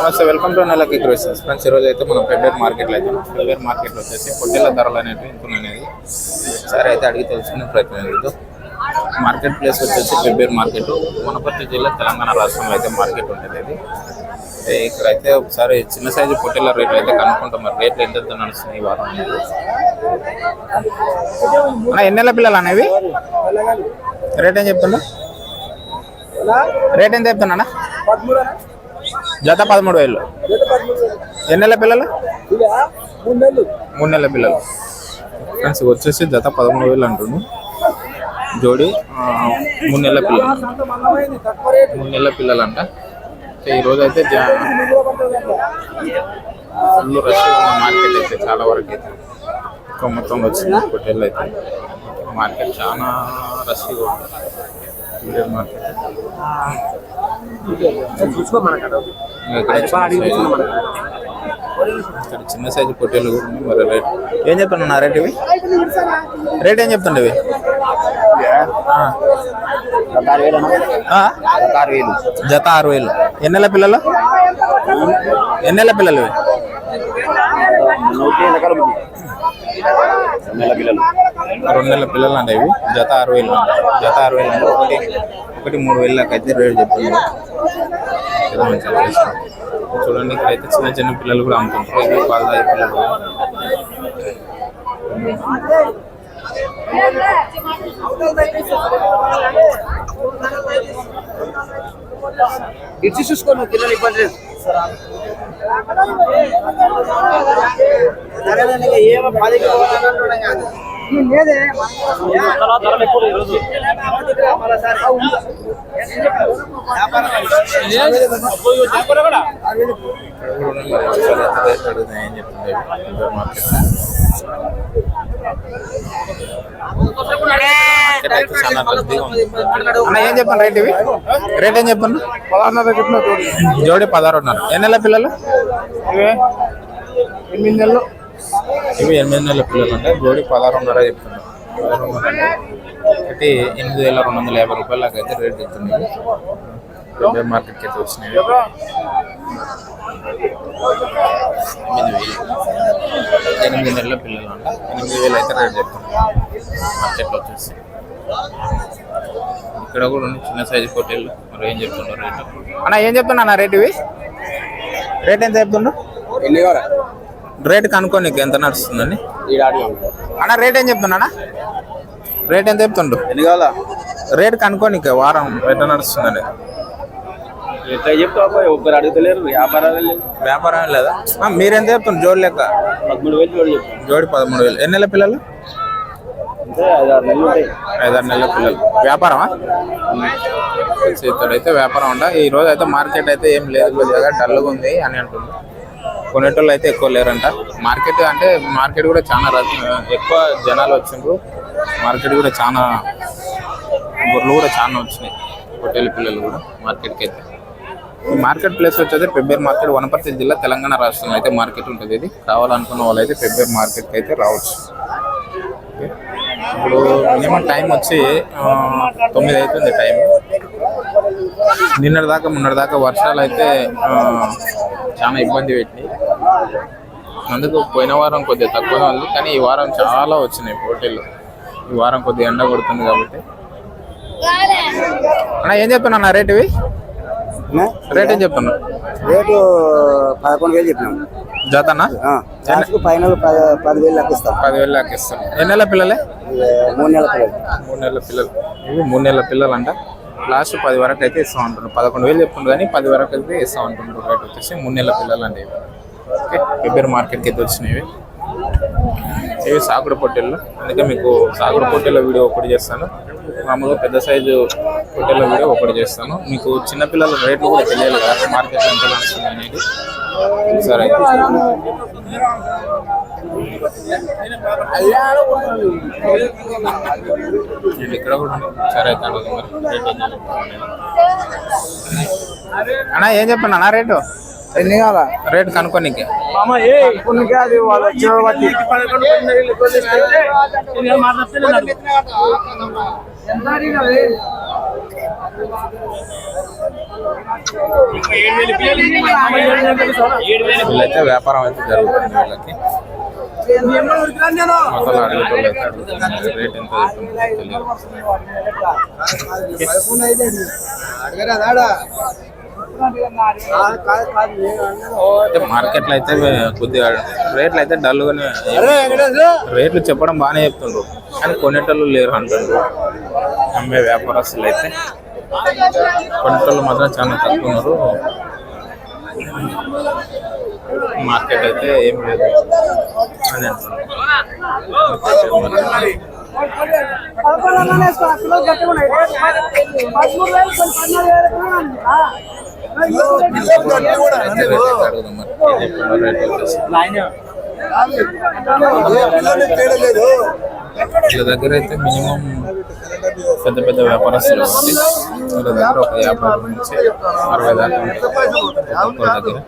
నమస్తే welcome to నెలకి క్రోషన్స్ friends ఈరోజు అయితే మనం ఫెబ్రవరి మార్కెట్లో అయితే ఫెబ్రవరి మార్కెట్లో వచ్చేసి పొట్టేల ధరలు అనేవి ఎంత అనేది. సరే అయితే అడిగి తెలుసుకునే ప్రయత్నం లేదు మార్కెట్ ప్లేస్ వచ్చేసి ఫెబ్రవరి మార్కెట్. వనపర్తి జిల్లా తెలంగాణ రాష్ట్రంలో అయితే మార్కెట్ ఉంటుంది ఇది. ఇక్కడ అయితే ఒకసారి చిన్న సైజు పొట్టేల రేట్లు అయితే కనుక్కుంటాం. మరి రేట్లు ఎంత నడుస్తున్నాయి ఈ వారం అనేది. ఎన్ని నెలల పిల్లలు అనేవి రేట్ ఏం చెప్తున్నా రేట్ ఎంత చెప్తున్నా జత పదమూడు వేలు. ఎన్ని నెలల పిల్లలు? మూడు నెలల. పిల్లలు. ఫ్రెండ్స్ వచ్చేసి జత పదమూడు వేలు అంటుండు జోడి మూడు నెలల పిల్లలు. మూడు నెలల పిల్లలు అంట ఈరోజు అయితే ఫుల్ రష్ మార్కెట్ అయితే చాలా వరకు అయితే ఎక్కువ మొత్తం వచ్చింది. హోటల్ అయితే మార్కెట్ చాలా రష్గా ఉంది. ఇదే మార్కెట్. ఇక్కడ చిన్న సైజు- పొట్టేలు కూడా మరి రేట్ ఏం చెప్తున్నా రేట్ ఇవి? రేట్ ఏం చెప్తుండే ఇవి? జత ఆరు వేలు. ఎన్ని నెలల పిల్లలు? ఎన్ని నెలల పిల్లలు రెండు నెలల పిల్లలు. అంటే ఇవి. జత ఆరు వేలు. జత ఆరు వేలు అంటే ఒకటి. ఒకటి మూడు వేలు దాకా అయితే రేట్ చెప్తుంది చాలా మంచిగా చూడండి ఇక్కడ అయితే చిన్న చిన్న పిల్లలు కూడా అమ్ముతుంటారు ఇవి పిల్లలు ఇచ్చి చూసుకో నువ్వు పిల్లలు ఇబ్బంది లేదు ఏమో పదికి అన్న ఏం చెప్పండి? రేట్ ఇవి? రేట్ ఏం చెప్పండి? పదహారున్నర చెప్పిన జోడి పదహారున్నర ఎన్ని నెలల పిల్లలు? ఎనిమిది నెలలు. ఇవి ఎనిమిది నెలల పిల్లలు అంటే జోడి పదహారున్నర చెప్తున్నారు. పదహారున్నర అంటే ఒకటి ఎనిమిది వేల రెండు వందల యాభై రూపాయల దాకా అయితే రేట్ చెప్తుంది పెద్ద మార్కెట్కి అయితే వచ్చినాయి. ఎనిమిది వేలు ఎనిమిది నెలల పిల్లలు అంట ఎనిమిది వేలు అయితే రేట్ చెప్తున్నారు. మార్కెట్లో వచ్చేసి. ఇక్కడ కూడా ఉన్నాయి చిన్న సైజు పొట్టేళ్ళు. మరి ఏం చెప్తున్నారు రేట్? అన్న ఏం చెప్తున్నా అన్న రేట్ ఇవి? రేట్ ఎంత చెప్తుండ్రు ఎన్ని కావాలి? రేట్ కనుక్కో నీకు ఎంత నడుస్తుందని అన్న రేట్ ఏం చెప్తున్నా రేట్ ఎంత చెప్తుండు? రేట్ కనుక్కో నీకు వారం ఎట్లా నడుస్తుందని ఎట్లా చెప్తావు ఒక్కరు అడుగుతలేరు వ్యాపారాలు లేదు వ్యాపారం లేదా? మీరెంత చెప్తుండ్రు? జోడి లెక్క? పదమూడు వేలు చూడు చెప్పు జోడి పదమూడు వేలు. ఎన్ని నెలల పిల్లలు? అంటే ఐదు ఆరు నెలలు ఐదారు నెలల పిల్లలు. వ్యాపారమా? ఇతడైతే వ్యాపారం ఉండ. ఈ రోజు అయితే మార్కెట్ అయితే ఏం లేదు కొద్దిగా డల్గా ఉంది అని అంటుంది కొనేటోళ్ళు అయితే ఎక్కువ లేరంట. మార్కెట్ అంటే మార్కెట్ కూడా చాలా రష్ ఎక్కువ జనాలు వచ్చిండ్రు. మార్కెట్ కూడా చాలా గొర్రెలు కూడా చాలా వచ్చినాయి. పొట్టేళ్ళ పిల్లలు కూడా మార్కెట్కి అయితే. ఈ మార్కెట్ ప్లేస్ వచ్చేది ఫిబ్రవరి మార్కెట్ వనపర్తి జిల్లా తెలంగాణ రాష్ట్రంలో అయితే మార్కెట్ ఉంటుంది ఇది. కావాలనుకున్న వాళ్ళు అయితే ఫిబ్రవరి మార్కెట్కి అయితే రావచ్చు. ఇప్పుడు మినిమం టైం వచ్చి తొమ్మిది అవుతుంది టైం నిన్నటి దాకా మొన్నటి దాకా వర్షాలు అయితే చాలా ఇబ్బంది పెట్టినాయి. అందుకు పోయిన వారం కొద్దిగా తక్కువనే ఉంది కానీ ఈ వారం చాలా వచ్చినాయి పోటీలు. ఈ వారం కొద్దిగా ఎండ కొడుతుంది కాబట్టి. అన్న ఏం చెప్తున్నా రేట్ ఇవి? రేట్ ఏం చెప్తున్నా రేటు పదకొండు వేలు చెప్పినాం. జతనా? పది పదివేలు లెక్కిస్తాం పదివేలు దాకా ఇస్తాను ఎన్ని నెలల పిల్లలే? మూడు నెలల పిల్లలు. మూడు నెలల పిల్లలు. ఇవి మూడు నెలల పిల్లలు అంట లాస్ట్ పది వరకు అయితే ఇస్తాం అంటున్నారు పదకొండు వేలు చెప్తుండ్రు కానీ పది వరకు అయితే ఇస్తాం అంటున్నారు రేట్ వచ్చేసి మూడు నెలల పిల్లలు అంటే ఓకే ఫిబ్రవరి మార్కెట్కి అయితే వచ్చినాయి ఇవి. సాగుడు పొట్టెల్లో అందుకే మీకు సాగుడు పొట్టెల వీడియో ఒకటి చేస్తాను. మామూలుగా పెద్ద సైజు పొట్టెల వీడియో ఒకటి చేస్తాను. మీకు చిన్నపిల్లల రేట్లు కూడా తెలియాలి కదా మార్కెట్లో ఎంత నడుస్తుంది అనేది. సరే. ఇక్కడ కూడా. సరే. అన్నా ఏం చెప్పండి అన్న రేటు? ఎన్ని కావాలా? రేట్ వాళ్ళు వచ్చిన బట్టి వీళ్ళైతే వ్యాపారం అయితే జరుగుతుంది వీళ్ళకి. మొత్తం అడిగేటోళ్ళు అయితే రేట్ ఎంత మార్కెట్లో అయితే కొద్దిగా రేట్లు అయితే డల్గానే రేట్లు చెప్పడం బాగానే చెప్తుండ్రు. కానీ కొనేటోళ్ళు లేరు అంటుండ్రు. అమ్మే వ్యాపారస్తులు అయితే. కొనేటోళ్ళు మాత్రం చాలా తక్కువ ఉన్నారు. మార్కెట్ అయితే ఏం లేదు. అని అంటున్నారు అయితే వీళ్ళ దగ్గర అయితే మినిమం పెద్ద పెద్ద వ్యాపారస్తులు ఉంది వీళ్ళ దగ్గర ఒక యాభై నుంచి అరవై దాకా ఉంటాయి ఒక్కొక్కరి దగ్గర.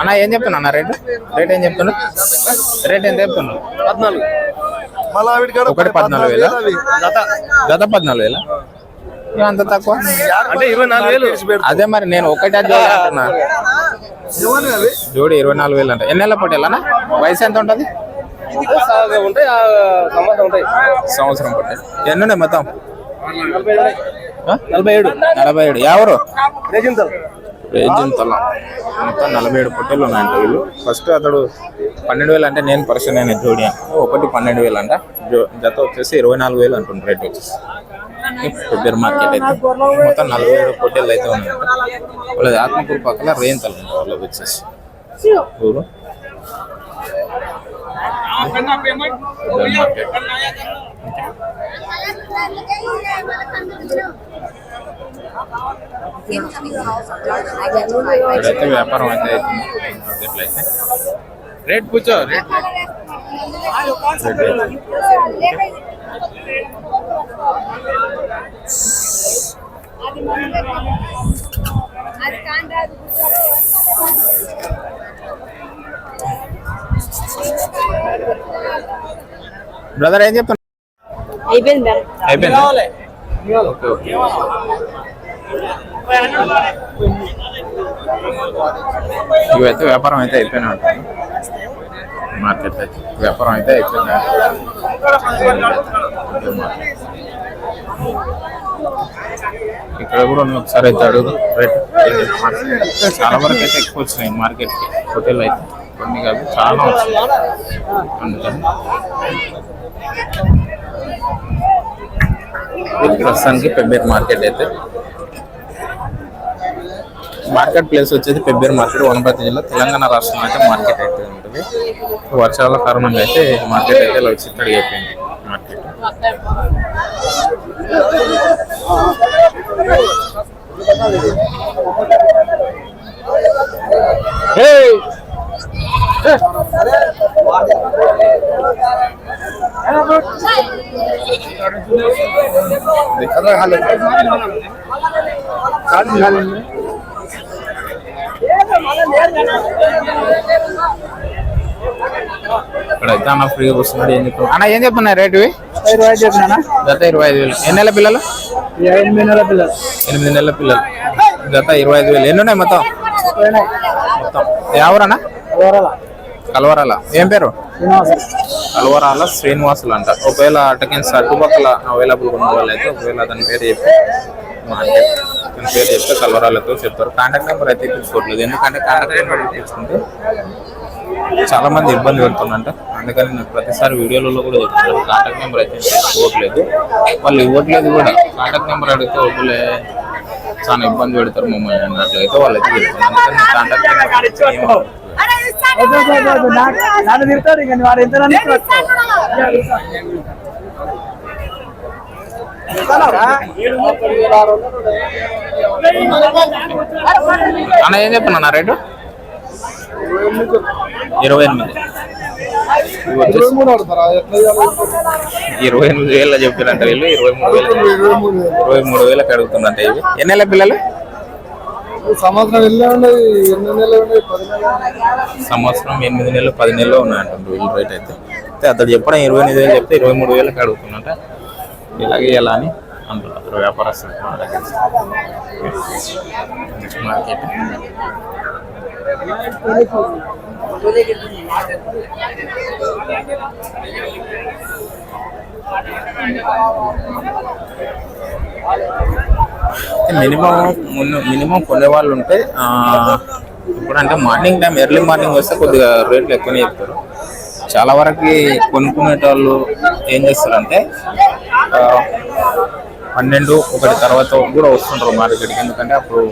అన్న ఏం చెప్తున్నా అన్న రేట్? రేట్ ఏం చెప్తున్నా? రేట్ ఎంత చెప్తున్నా? పద్నాలుగు. ఒకటి పద్నాలుగు వేల. గత పద్నాలుగు వేల? అంత తక్కువ? అంటే ఇరవై నాలుగు వేలు అదే మరి నేను ఒకటి అది అంటున్నా. జోడి ఇరవై నాలుగు వేలు అంటే. ఎన్ని నెలల పట్టేలా వయసు ఎంత ఉంటుంది? ఉంటాయి సంవత్సరం ఉంటాయి. సంవత్సరం ఎన్ని ఉన్నాయి మొత్తం? నలభై ఏడు. నలభై ఏడు. ఎవరు? రేజింతలు. రేజింతల. మొత్తం నలభై ఏడు పొట్టెలు ఉన్నాయంట వీళ్ళు. ఫస్ట్ అతడు పన్నెండు వేలు అంటే నేను పర్సన్ అయిన జోడి ఒకటి పన్నెండు వేలు అంట. జో- జత వచ్చేసి ఇరవై నాలుగు వేలు అంటుండ్రు రేట్ వచ్చేసి. కొబ్బరి మార్కెట్ అయితే. మొత్తం నలభై ఏడు పొట్టెలు అయితే ఉన్నాయంట. వాళ్ళది ఆత్మకూరు పక్కన రేంతలు ఉంటాయి వాళ్ళకి వచ్చేసి. ఊరు కొబ్బరి మార్కెట్ ఇక్కడైతే వ్యాపారం అయితే అవుతుంది మార్కెట్లో అయితే రేట్ కూర్చో రేట్ అది కాంటాక్ట్ బ్రదర్ ఏం చెప్తున్నా అయిపోయింది అయిపోయింది? ఓకే ఓకే ఇవైతే వ్యాపారం అయితే అయిపోయినా ఉంటుంది మార్కెట్ అయితే. వ్యాపారం అయితే అయిపోయింది. ఇక్కడ కూడా ఉంది. ఒకసారి అయితే అడుగు. రేట్. చాలా వరకు అయితే ఎక్కువ వచ్చినాయి మార్కెట్కి. హోటల్ అయితే. కొన్ని కాదు చాలా వచ్చాయి ప్రస్తుతానికి పెబ్బేరు మార్కెట్ అయితే. మార్కెట్ ప్లేస్ వచ్చేసి పెబ్బేరు మార్కెట్ వనపర్తి జిల్లా తెలంగాణ రాష్ట్రంలో అయితే మార్కెట్ అయితే ఉంటుంది. వర్షాల కారణంగా అయితే మార్కెట్ అయితే ఇలా వచ్చి ఇక్కడికి అయిపోయింది మార్కెట్. ఇక్కడ అయితే అన్న ఫ్రీగా వస్తున్నాడు ఏం చెప్తున్నా అన్న ఏం చెప్తున్నా రేటు? ఇరవై చెప్పినా గత ఇరవై ఐదు వేలు. ఎన్ని నెలల పిల్లలు? ఎనిమిది నెలల పిల్లలు. ఎనిమిది నెలల పిల్లలు. గత ఇరవై ఐదు వేలు. ఎన్ని ఉన్నాయి మొత్తం? మొత్తం. ఎవరన్నా? ఓరల కలవరాల. ఏం పేరు? కలవరాల శ్రీనివాసులు అంట ఒకవేళ అటకెన్స్ అటుపక్కల అవైలబుల్ ఉన్న ఒకవేళ అతని పేరు చెప్పి మార్కెట్ అతని పేరు చెప్తే కలవరాలతో చెప్తారు. కాంటాక్ట్ నెంబర్ అయితే తీసుకోవట్లేదు ఎందుకంటే కాంటాక్ట్ నెంబర్ తీసుకుంటే చాలా మంది ఇబ్బంది పెడుతుందంట. అందుకని నాకు ప్రతిసారి వీడియోలలో కూడా చెప్తాను కాంటాక్ట్ నెంబర్ అయితే తీసుకోవట్లేదు వాళ్ళు ఇవ్వట్లేదు కూడా. కాంటాక్ట్ నెంబర్ అడిగితే వద్దులే చాలా ఇబ్బంది పెడతారు మమ్మల్ని అన్నట్లయితే వాళ్ళు అయితే చెప్తున్నారు. అందుకని కాంటాక్ట్ నెంబర్ నన్ను తిడతాడు ఇక వాడు ఎంత అన్న ఏం చెప్పిన రేటు? ఇరవై ఎనిమిది. ఇరవై ఎనిమిది వేల చెప్పారంట వీళ్ళు. ఇరవై మూడు వేలు ఇరవై మూడు వేలకు అడుగుతుందంట ఇవి. ఎన్ని నెలల పిల్లలు? సంవత్సరం ఎన్ని నెలలు ఉన్నాయి? పది నెలలు సంవత్సరం ఎనిమిది నెలలు పది నెలలు ఉన్నాయంట వీళ్ళు రేట్ అయితే. అయితే అతడు చెప్పడం ఇరవై ఎనిమిది వేలు చెప్తే ఇరవై మూడు వేలకు అడుగుతున్నట ఇలాగే ఎలా అని అంటున్నారు వ్యాపారస్తులు మన మార్కెట్ మినిమం మినిమం కొనే వాళ్ళు ఉంటే ఇప్పుడు అంటే మార్నింగ్ టైం ఎర్లీ మార్నింగ్ వస్తే కొద్దిగా రేట్లు ఎక్కువనే చెప్తారు. చాలా వరకు కొనుక్కునేటోళ్ళు ఏం చేస్తారంటే పన్నెండు ఒకటి తర్వాత కూడా వస్తుంటారు మార్కెట్కి. ఎందుకంటే అప్పుడు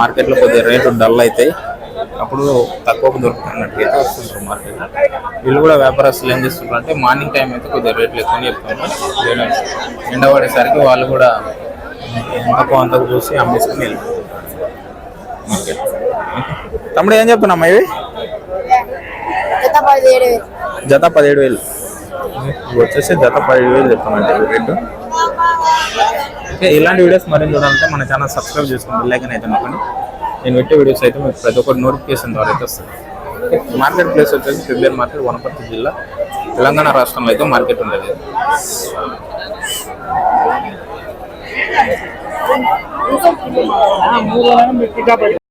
మార్కెట్లో కొద్దిగా రేటు డల్ అవుతాయి అప్పుడు తక్కువకు దొరుకుతున్నట్టు అయితే వస్తుంటారు మార్కెట్. వీళ్ళు కూడా వ్యాపారస్తులు ఏం చేస్తుంటారు అంటే మార్నింగ్ టైం అయితే కొద్దిగా రేట్లు ఎక్కువనే చెప్తుంటారు. ఎండ పడేసరికి వాళ్ళు కూడా ఎంతకో అంతకు చూసి అమ్మేసుకుని వెళ్ళిపోతారు మార్కెట్ తమ్ముడు ఏం చెప్తున్నామ్మా ఇవి జత పదిహేడు వేలు. ఇవి వచ్చేసి జత పదిహేడు వేలు చెప్తామండి రేటు ఓకే ఇలాంటి వీడియోస్ మరిన్ని చూడాలంటే మన ఛానల్ సబ్స్క్రైబ్ చేసుకోండి లైక్ అయితే నొక్కండి. నేను పెట్టే వీడియోస్ అయితే మీకు ప్రతి ఒక్కటి నోటిఫికేషన్ ద్వారా అయితే వస్తుంది ఓకే, మార్కెట్ ప్లేస్ వచ్చేసి ఫిబ్రవరి మార్కెట్ వనపర్తి జిల్లా తెలంగాణ రాష్ట్రంలో అయితే మార్కెట్ ఉంటుంది మూడు